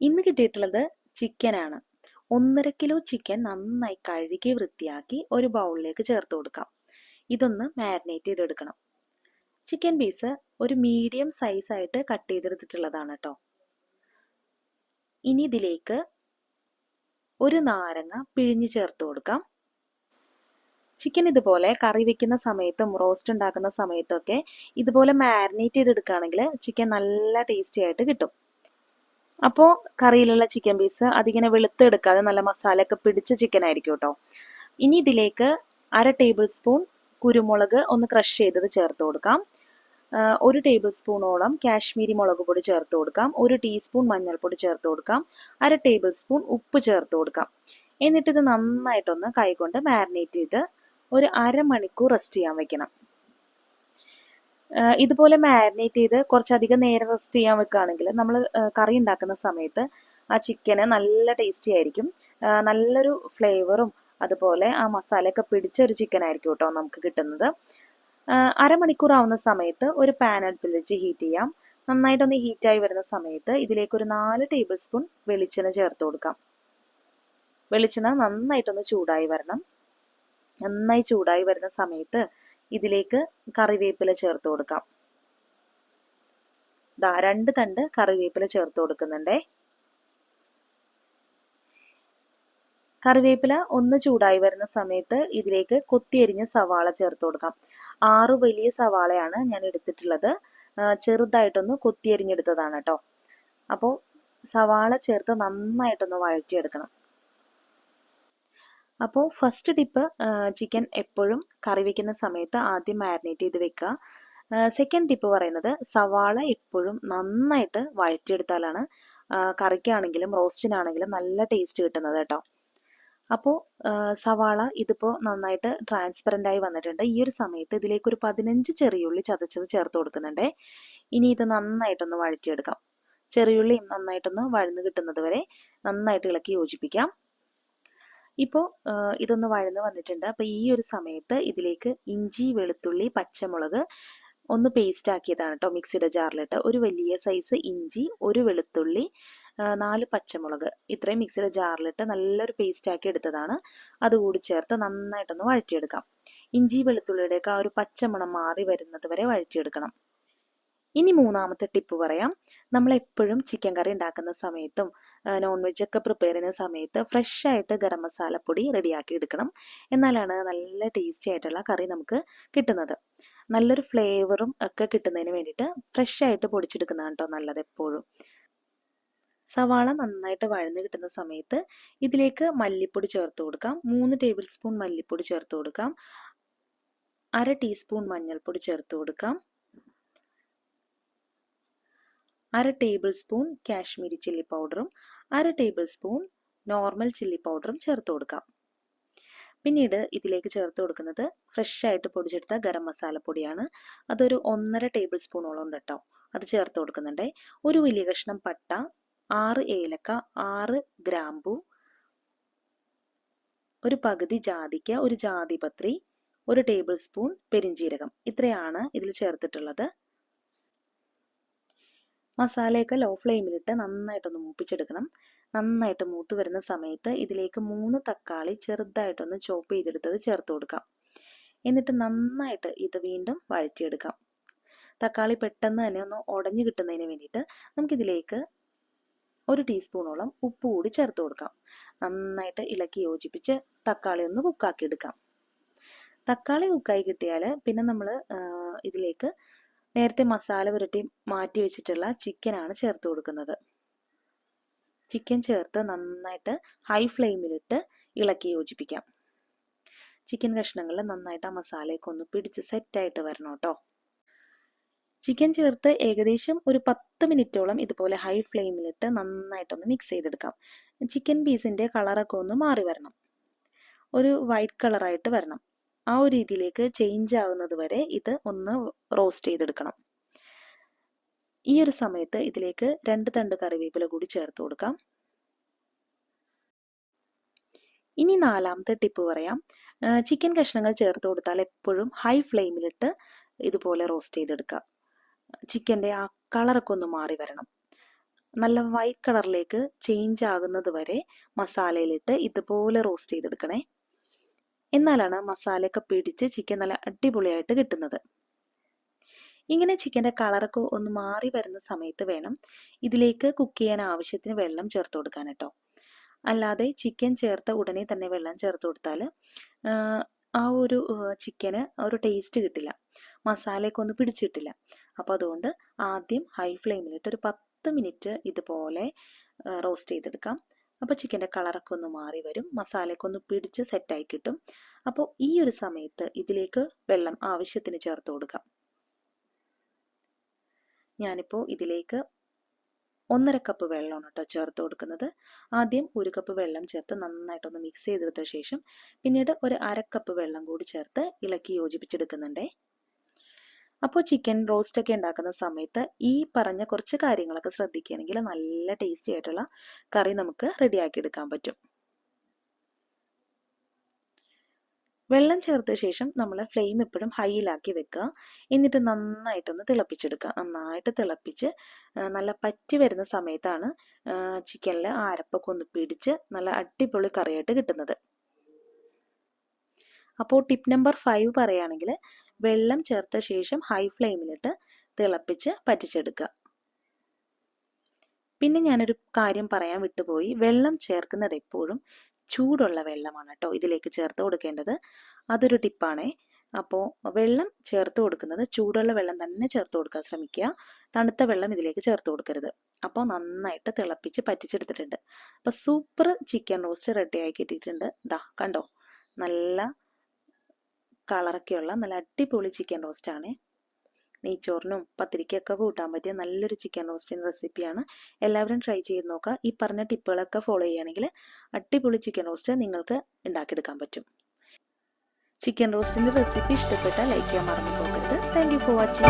ഇന്ന് കിട്ടിയിട്ടുള്ളത് ചിക്കനാണ്. ഒന്നര കിലോ ചിക്കൻ നന്നായി കഴുകി വൃത്തിയാക്കി ഒരു ബൗളിലേക്ക് ചേർത്ത് കൊടുക്കാം. ഇതൊന്ന് മാരിനേറ്റ് ചെയ്തെടുക്കണം. ചിക്കൻ പീസ് ഒരു മീഡിയം സൈസായിട്ട് കട്ട് ചെയ്തെടുത്തിട്ടുള്ളതാണ് കേട്ടോ ഇനി ഇതിലേക്ക് ഒരു നാരങ്ങ പിഴിഞ്ഞ് ചേർത്ത് കൊടുക്കാം. ചിക്കൻ ഇതുപോലെ കറി വെക്കുന്ന സമയത്തും റോസ്റ്റ് ഉണ്ടാക്കുന്ന സമയത്തൊക്കെ ഇതുപോലെ മാരിനേറ്റ് ചെയ്തെടുക്കുകയാണെങ്കിൽ ചിക്കൻ നല്ല ടേസ്റ്റി ആയിട്ട് കിട്ടും. അപ്പോൾ കറിയിലുള്ള ചിക്കൻ പീസ് അതിങ്ങനെ വെളുത്തെടുക്കാതെ നല്ല മസാലയൊക്കെ പിടിച്ച ചിക്കൻ ആയിരിക്കും കേട്ടോ ഇനി ഇതിലേക്ക് അര ടേബിൾ സ്പൂൺ കുരുമുളക് ഒന്ന് ക്രഷ് ചെയ്തത് ചേർത്ത് കൊടുക്കാം. ഒരു ടേബിൾ സ്പൂണോളം കാശ്മീരി മുളക് പൊടി ചേർത്ത് കൊടുക്കാം. ഒരു ടീസ്പൂൺ മഞ്ഞൾപ്പൊടി ചേർത്ത് കൊടുക്കാം. അര ടേബിൾ സ്പൂൺ ഉപ്പ് ചേർത്ത് കൊടുക്കാം. എന്നിട്ട് ഇത് നന്നായിട്ടൊന്ന് കൈകൊണ്ട് മാരിനേറ്റ് ചെയ്ത് ഒരു അരമണിക്കൂർ റെസ്റ്റ് ചെയ്യാൻ വെക്കണം. ഇതുപോലെ മാരിനേറ്റ് ചെയ്ത് കുറച്ചധികം നേരം റെസ്റ്റ് ചെയ്യാൻ വെക്കുകയാണെങ്കിൽ നമ്മൾ കറി ഉണ്ടാക്കുന്ന സമയത്ത് ആ ചിക്കന് നല്ല ടേസ്റ്റി ആയിരിക്കും. നല്ലൊരു ഫ്ലേവറും അതുപോലെ ആ മസാലയൊക്കെ പിടിച്ച ഒരു ചിക്കൻ ആയിരിക്കും കേട്ടോ നമുക്ക് കിട്ടുന്നത്. അരമണിക്കൂർ ആവുന്ന സമയത്ത് ഒരു പാൻ അടുപ്പിൽ വെച്ച് ഹീറ്റ് ചെയ്യാം. നന്നായിട്ടൊന്ന് ഹീറ്റായി വരുന്ന സമയത്ത് ഇതിലേക്ക് ഒരു നാല് ടേബിൾ സ്പൂൺ വെളിച്ചെണ്ണ ചേർത്ത് കൊടുക്കാം. വെളിച്ചെണ്ണ നന്നായിട്ടൊന്ന് ചൂടായി വരണം. നന്നായി ചൂടായി വരുന്ന സമയത്ത് ഇതിലേക്ക് കറിവേപ്പില ചേർത്ത് കൊടുക്കാം. ദാ രണ്ട് തണ്ട് കറിവേപ്പില ചേർത്ത് കൊടുക്കുന്നുണ്ടേ. കറിവേപ്പില ഒന്ന് ചൂടായി വരുന്ന സമയത്ത് ഇതിലേക്ക് കൊത്തിയരിഞ്ഞ സവാള ചേർത്ത് കൊടുക്കാം. ആറ് വലിയ സവാളയാണ് ഞാൻ എടുത്തിട്ടുള്ളത്. ചെറുതായിട്ടൊന്ന് കൊത്തിയരിഞ്ഞെടുത്തതാണ് കേട്ടോ. അപ്പോൾ സവാള ചേർത്ത് നന്നായിട്ടൊന്ന് വഴറ്റിയെടുക്കണം. അപ്പോൾ ഫസ്റ്റ് ടിപ്പ് ചിക്കൻ എപ്പോഴും കറി വയ്ക്കുന്ന സമയത്ത് ആദ്യം മാരിനേറ്റ് ചെയ്ത് വെക്കുക. സെക്കൻഡ് ടിപ്പ് പറയുന്നത് സവാള എപ്പോഴും നന്നായിട്ട് വഴറ്റിയെടുത്താലാണ് കറിക്കാണെങ്കിലും റോസ്റ്റിനാണെങ്കിലും നല്ല ടേസ്റ്റ് കിട്ടുന്നത് കേട്ടോ. അപ്പോൾ സവാള ഇതിപ്പോൾ നന്നായിട്ട് ട്രാൻസ്പെറന്റ് ആയി വന്നിട്ടുണ്ട്. ഈ ഒരു സമയത്ത് ഇതിലേക്ക് ഒരു പതിനഞ്ച് ചെറിയുള്ളി ചതച്ചത് ചേർത്ത് കൊടുക്കുന്നുണ്ട്. ഇനി ഇത് നന്നായിട്ടൊന്ന് വഴറ്റിയെടുക്കാം. ചെറിയുള്ളിയും നന്നായിട്ടൊന്ന് വഴന്ന് കിട്ടുന്നത് വരെ നന്നായിട്ട് ഇളക്കി യോജിപ്പിക്കാം. ഇപ്പോൾ ഇതൊന്ന് വഴന്ന് വന്നിട്ടുണ്ട്. അപ്പോൾ ഈ ഒരു സമയത്ത് ഇതിലേക്ക് ഇഞ്ചി വെളുത്തുള്ളി പച്ചമുളക് ഒന്ന് പേസ്റ്റ് ആക്കിയതാണ് കേട്ടോ മിക്സിയുടെ ജാറിലിട്ട്. ഒരു വലിയ സൈസ് ഇഞ്ചി ഒരു വെളുത്തുള്ളി നാല് പച്ചമുളക് ഇത്രയും മിക്സിയുടെ ജാറിലിട്ട് നല്ലൊരു പേസ്റ്റ് ആക്കി എടുത്തതാണ്. അതുകൂടി ചേർത്ത് നന്നായിട്ടൊന്ന് വഴറ്റിയെടുക്കാം. ഇഞ്ചി വെളുത്തുള്ളിയുടെയൊക്കെ ആ ഒരു പച്ചമണം മാറി വരുന്നത് വരെ വഴറ്റിയെടുക്കണം. ഇനി മൂന്നാമത്തെ ടിപ്പ് പറയാം. നമ്മൾ എപ്പോഴും ചിക്കൻ കറി ഉണ്ടാക്കുന്ന സമയത്തും നോൺ വെജ് ഒക്കെ പ്രിപ്പയർ ചെയ്യുന്ന സമയത്ത് ഫ്രഷ് ആയിട്ട് ഗരം മസാലപ്പൊടി റെഡിയാക്കി എടുക്കണം. എന്നാലാണ് നല്ല ടേസ്റ്റി ആയിട്ടുള്ള കറി നമുക്ക് കിട്ടുന്നത്. നല്ലൊരു ഫ്ലേവറും ഒക്കെ കിട്ടുന്നതിന് വേണ്ടിയിട്ട് ഫ്രഷ് ആയിട്ട് പൊടിച്ചെടുക്കുന്നതാണ് കേട്ടോ നല്ലത് എപ്പോഴും. സവാള നന്നായിട്ട് വഴന്ന് കിട്ടുന്ന സമയത്ത് ഇതിലേക്ക് മല്ലിപ്പൊടി ചേർത്ത് കൊടുക്കാം. മൂന്ന് ടേബിൾ സ്പൂൺ മല്ലിപ്പൊടി ചേർത്ത് കൊടുക്കാം. അര ടീസ്പൂൺ മഞ്ഞൾപ്പൊടി ചേർത്ത് കൊടുക്കാം. അര ടേബിൾ സ്പൂൺ കാശ്മീരി ചില്ലി പൗഡറും അര ടേബിൾ സ്പൂൺ നോർമൽ ചില്ലി പൗഡറും ചേർത്ത് കൊടുക്കാം. പിന്നീട് ഇതിലേക്ക് ചേർത്ത് കൊടുക്കുന്നത് ഫ്രഷ് ആയിട്ട് പൊടിച്ചെടുത്ത ഗരം മസാലപ്പൊടിയാണ് അതൊരു ഒന്നര ടേബിൾ സ്പൂണോളം ഉണ്ട് കേട്ടോ അത് ചേർത്ത് കൊടുക്കുന്നുണ്ട്. ഒരു വലിയ കഷ്ണം പട്ട ആറ് ഏലക്ക ആറ് ഗ്രാമ്പു ഒരു പകുതി ജാതിക്ക ഒരു ജാതിപത്രി ഒരു ടേബിൾ സ്പൂൺ പെരിഞ്ചീരകം. ഇത്രയാണ് ഇതിൽ ചേർത്തിട്ടുള്ളത്. മസാലയൊക്കെ ലോ ഫ്ലെയിമിലിട്ട് നന്നായിട്ടൊന്ന് മൂപ്പിച്ചെടുക്കണം. നന്നായിട്ട് മൂത്ത് വരുന്ന സമയത്ത് ഇതിലേക്ക് മൂന്ന് തക്കാളി ചെറുതായിട്ടൊന്ന് ചോപ്പ് ചെയ്തെടുത്തത് ചേർത്ത് കൊടുക്കാം. എന്നിട്ട് നന്നായിട്ട് ഇത് വീണ്ടും വഴറ്റിയെടുക്കാം. തക്കാളി പെട്ടെന്ന് തന്നെ ഒന്ന് ഉടഞ്ഞു കിട്ടുന്നതിന് വേണ്ടിയിട്ട് നമുക്കിതിലേക്ക് ഒരു ടീസ്പൂണോളം ഉപ്പ് കൂടി ചേർത്ത് കൊടുക്കാം. നന്നായിട്ട് ഇളക്കി യോജിപ്പിച്ച് തക്കാളി ഒന്ന് കുക്കാക്കി എടുക്കാം. തക്കാളി കുക്കായി കിട്ടിയാൽ പിന്നെ നമ്മൾ ഇതിലേക്ക് നേരത്തെ മസാല പുരട്ടി മാറ്റി വെച്ചിട്ടുള്ള ചിക്കനാണ് ചേർത്ത് കൊടുക്കുന്നത്. ചിക്കൻ ചേർത്ത് നന്നായിട്ട് ഹൈ ഫ്ലെയിമിലിട്ട് ഇളക്കി യോജിപ്പിക്കാം. ചിക്കൻ കഷ്ണങ്ങളിൽ നന്നായിട്ട് ആ മസാലയൊക്കെ ഒന്ന് പിടിച്ച് സെറ്റായിട്ട് വരണം കേട്ടോ ചിക്കൻ ചേർത്ത് ഏകദേശം ഒരു പത്ത് മിനിറ്റോളം ഇതുപോലെ ഹൈ ഫ്ലെയിമിലിട്ട് നന്നായിട്ടൊന്ന് മിക്സ് ചെയ്തെടുക്കാം. ചിക്കൻ പീസിന്റെ കളറൊക്കെ ഒന്ന് മാറി വരണം. ഒരു വൈറ്റ് കളറായിട്ട് വരണം. ആ ഒരു രീതിയിലേക്ക് ചേഞ്ച് ആവുന്നത് വരെ ഇത് ഒന്ന് റോസ്റ്റ് ചെയ്തെടുക്കണം. ഈ ഒരു സമയത്ത് ഇതിലേക്ക് രണ്ട് തണ്ട് കറിവേപ്പില കൂടി ചേർത്ത് കൊടുക്കാം. ഇനി നാലാമത്തെ ടിപ്പ് പറയാം. ചിക്കൻ കഷ്ണങ്ങൾ ചേർത്ത് കൊടുത്താൽ എപ്പോഴും ഹൈ ഫ്ലെയിമിലിട്ട് ഇതുപോലെ റോസ്റ്റ് ചെയ്തെടുക്കുക. ചിക്കന്റെ ആ കളറൊക്കെ ഒന്ന് മാറി വരണം. നല്ല വൈറ്റ് കളറിലേക്ക് ചേഞ്ച് ആകുന്നത് വരെ മസാലയിലിട്ട് ഇതുപോലെ റോസ്റ്റ് ചെയ്തെടുക്കണേ. എന്നാലാണ് മസാലയൊക്കെ പിടിച്ച് ചിക്കൻ നല്ല അടിപൊളിയായിട്ട് കിട്ടുന്നത്. ഇങ്ങനെ ചിക്കന്റെ കളറൊക്കെ ഒന്ന് മാറി വരുന്ന സമയത്ത് വേണം ഇതിലേക്ക് കുക്ക് ചെയ്യാൻ ആവശ്യത്തിന് വെള്ളം ചേർത്ത് കൊടുക്കാൻ കേട്ടോ അല്ലാതെ ചിക്കൻ ചേർത്ത ഉടനെ തന്നെ വെള്ളം ചേർത്ത് കൊടുത്താൽ ആ ഒരു ചിക്കന് ഒരു ടേസ്റ്റ് കിട്ടില്ല. മസാലയൊക്കെ ഒന്ന് പിടിച്ചിട്ടില്ല. അപ്പോൾ അതുകൊണ്ട് ആദ്യം ഹൈ ഫ്ലെയിമിലിട്ട് ഒരു പത്ത് മിനിറ്റ് ഇതുപോലെ റോസ്റ്റ് ചെയ്തെടുക്കാം. അപ്പോൾ ചിക്കന്റെ കളറൊക്കെ ഒന്ന് മാറി വരും. മസാലയൊക്കെ ഒന്ന് പിടിച്ച് സെറ്റായി കിട്ടും. അപ്പോൾ ഈ ഒരു സമയത്ത് ഇതിലേക്ക് വെള്ളം ആവശ്യത്തിന് ചേർത്ത് കൊടുക്കാം. ഞാനിപ്പോൾ ഇതിലേക്ക് ഒന്നര കപ്പ് വെള്ളമാണ് കേട്ടോ ചേർത്ത് കൊടുക്കുന്നത്. ആദ്യം ഒരു കപ്പ് വെള്ളം ചേർത്ത് നന്നായിട്ടൊന്ന് മിക്സ് ചെയ്തെടുത്ത ശേഷം പിന്നീട് ഒരു അര കപ്പ് വെള്ളം കൂടി ചേർത്ത് ഇളക്കി യോജിപ്പിച്ചെടുക്കുന്നുണ്ടേ. അപ്പോൾ ചിക്കൻ റോസ്റ്റ് ഒക്കെ ഉണ്ടാക്കുന്ന സമയത്ത് ഈ പറഞ്ഞ കുറച്ച് കാര്യങ്ങളൊക്കെ ശ്രദ്ധിക്കുകയാണെങ്കിൽ നല്ല ടേസ്റ്റി ആയിട്ടുള്ള കറി നമുക്ക് റെഡിയാക്കി എടുക്കാൻ പറ്റും. വെള്ളം ചേർത്ത ശേഷം നമ്മൾ ഫ്ലെയിം എപ്പോഴും ഹൈയിലാക്കി വെക്കുക. എന്നിട്ട് നന്നായിട്ടൊന്ന് തിളപ്പിച്ചെടുക്കുക. നന്നായിട്ട് തിളപ്പിച്ച് നല്ല പറ്റി വരുന്ന സമയത്താണ് ചിക്കനിൽ ആരപ്പൊക്കെ ഒന്ന് പിടിച്ച് നല്ല അടിപൊളി കറിയായിട്ട് കിട്ടുന്നത്. അപ്പോൾ ടിപ്പ് നമ്പർ ഫൈവ് പറയുകയാണെങ്കിൽ വെള്ളം ചേർത്ത ശേഷം ഹൈ ഫ്ലെയിമിലിട്ട് തിളപ്പിച്ച് പറ്റിച്ചെടുക്കുക. പിന്നെ ഞാനൊരു കാര്യം പറയാൻ വിട്ടുപോയി. വെള്ളം ചേർക്കുന്നത് എപ്പോഴും ചൂടുള്ള വെള്ളമാണ് കേട്ടോ ഇതിലേക്ക് ചേർത്ത് കൊടുക്കേണ്ടത്. അതൊരു ടിപ്പാണേ അപ്പോൾ വെള്ളം ചേർത്ത് കൊടുക്കുന്നത് ചൂടുള്ള വെള്ളം തന്നെ ചേർത്ത് കൊടുക്കാൻ ശ്രമിക്കുക. തണുത്ത വെള്ളം ഇതിലേക്ക് ചേർത്ത് കൊടുക്കരുത്. അപ്പോൾ നന്നായിട്ട് തിളപ്പിച്ച് പറ്റിച്ചെടുത്തിട്ടുണ്ട്. അപ്പോൾ സൂപ്പർ ചിക്കൻ റോസ്റ്റ് റെഡി ആക്കി ഇട്ടിട്ടുണ്ട് ദാ കണ്ടോ? നല്ല കളറൊക്കെയുള്ള നല്ല അടിപൊളി ചിക്കൻ റോസ്റ്റ് ആണ്. നെയ്ച്ചോറിനും പത്തിരിക്കൊക്കെ കൂട്ടാൻ പറ്റിയ നല്ലൊരു ചിക്കൻ റോസ്റ്റിന്റെ റെസിപ്പിയാണ് എല്ലാവരും ട്രൈ ചെയ്ത് നോക്കുക. ഈ പറഞ്ഞ ടിപ്പുകളൊക്കെ ഫോളോ ചെയ്യുകയാണെങ്കിൽ അടിപൊളി ചിക്കൻ റോസ്റ്റ് നിങ്ങൾക്ക് ഉണ്ടാക്കിയെടുക്കാൻ പറ്റും. ചിക്കൻ റോസ്റ്റിന്റെ റെസിപ്പി ഇഷ്ടപ്പെട്ടാൽ ലൈക്ക് ചെയ്യാൻ മറന്നു പോകരുത്. Thank for watching